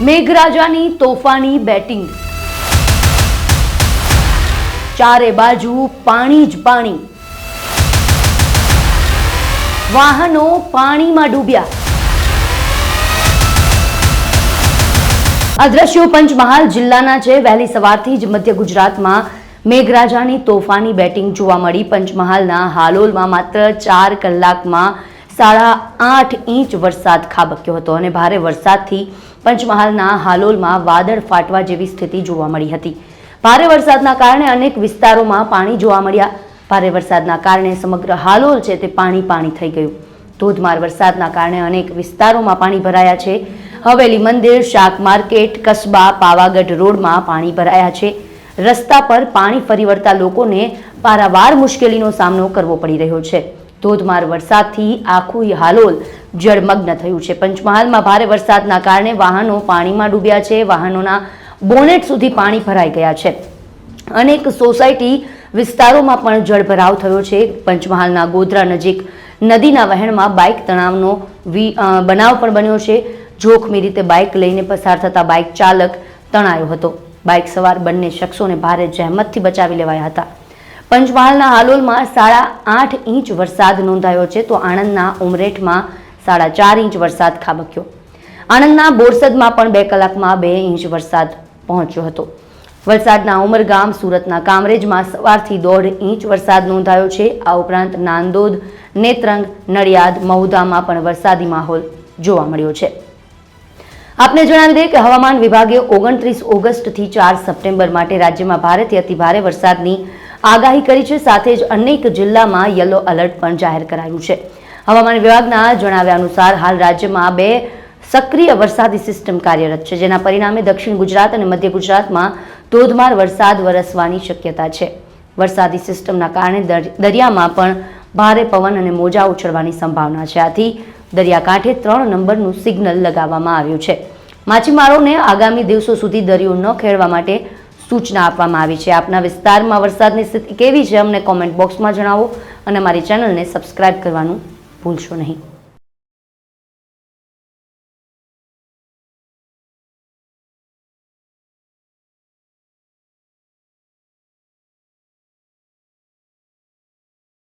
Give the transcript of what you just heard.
મેઘરાજાની તોફાની બેટિંગ. ચારે બાજુ પાણી જ પાણી. વાહનો પાણીમાં ડૂબ્યા. આ દ્રશ્યો પંચમહાલ જિલ્લાના છે. વહેલી સવારથી જ મધ્ય ગુજરાતમાં મેઘરાજાની તોફાની બેટિંગ જોવા મળી. પંચમહાલના હાલોલમાં માત્ર ચાર કલાકમાં સાડા આઠ ઇંચ વરસાદ ખાબક્યો હતો અને ભારે વરસાદથી પંચમહાલના હાલોલમાં વાદળ ફાટવા જેવી સ્થિતિ જોવા મળી હતી. ભારે વરસાદના કારણે અનેક વિસ્તારોમાં પાણી જોવા મળ્યા. ભારે વરસાદના કારણે સમગ્ર હાલોલ છે તે પાણી પાણી થઈ ગયું. ધોધમાર વરસાદના કારણે અનેક વિસ્તારોમાં પાણી ભરાયા છે. હવેલી મંદિર, શાક માર્કેટ, કસ્બા, પાવાગઢ રોડમાં પાણી ભરાયા છે. રસ્તા પર પાણી ફરી વળતા લોકોને પારાવાર મુશ્કેલીનો સામનો કરવો પડી રહ્યો છે. ધોધમાર વરસાદથી આખું હાલોલ જળમગ્ન થયું છે. પંચમહાલમાં ભારે વરસાદના કારણે વાહનો પાણીમાં ડૂબ્યા છે. વાહનોના બોનેટ સુધી પાણી ભરાઈ ગયા છે. અનેક સોસાયટી વિસ્તારોમાં પણ જળભરાવ થયો છે. પંચમહાલના ગોધરા નજીક નદીના વહેણમાં બાઇક તણાવનો બનાવ પણ બન્યો છે. જોખમી રીતે બાઇક લઈને પસાર થતા બાઇક ચાલક તણાયો હતો. બાઇક સવાર બંને શખ્સોને ભારે જહેમતથી બચાવી લેવાયા હતા. પંચમહાલના હાલોલમાં સાડા આઠ ઇંચ વરસાદ નોંધાયો છે તો આણંદના ઉમરેઠમાં સાડા ચાર ઇંચ વરસાદ ખાબક્યો. આણંદના બોરસદમાં પણ બે કલાકમાં બે ઇંચ વરસાદ પહોંચ્યો હતો. વલસાડના ઉમરગામ, સુરતના કામરેજમાં સવારથી દોઢ ઇંચ વરસાદ નોંધાયો છે. આ ઉપરાંત નાંદોદ, નેત્રંગ, નડિયાદ મહુધામાં પણ વરસાદી માહોલ જોવા મળ્યો છે. આપને જણાવી દઈએ કે હવામાન વિભાગે ઓગણત્રીસ ઓગસ્ટથી ચાર સપ્ટેમ્બર માટે રાજ્યમાં ભારેથી અતિ ભારે વરસાદની આગાહી કરી છે. સાથે જ અનેક જિલ્લામાં યલો એલર્ટ પણ જાહેર કરાયું છે. હવામાન વિભાગના જણાવ્યા અનુસાર હાલ રાજ્યમાં બે સક્રિય વરસાદી સિસ્ટમ કાર્યરત છે, જેના પરિણામે દક્ષિણ ગુજરાત અને મધ્ય ગુજરાતમાં ધોધમાર વરસાદ વરસવાની શક્યતા છે. વરસાદી સિસ્ટમના કારણે દર- દરિયામાં પણ ભારે પવન અને મોજા ઉછળવાની સંભાવના છે. આથી દરિયાકાંઠે ત્રણ નંબરનું સિગ્નલ લગાવવામાં આવ્યું છે. માછીમારોને આગામી દિવસો સુધી દરિયો ન ખેડવા માટે સૂચના આપવામાં આવી છે. આપના વિસ્તારમાં વરસાદની સ્થિતિ કેવી છે, અમને કોમેન્ટ બોક્સમાં જણાવો અને મારી ચેનલને સબસ્ક્રાઇબ કરવાનું ભૂલશો નહીં.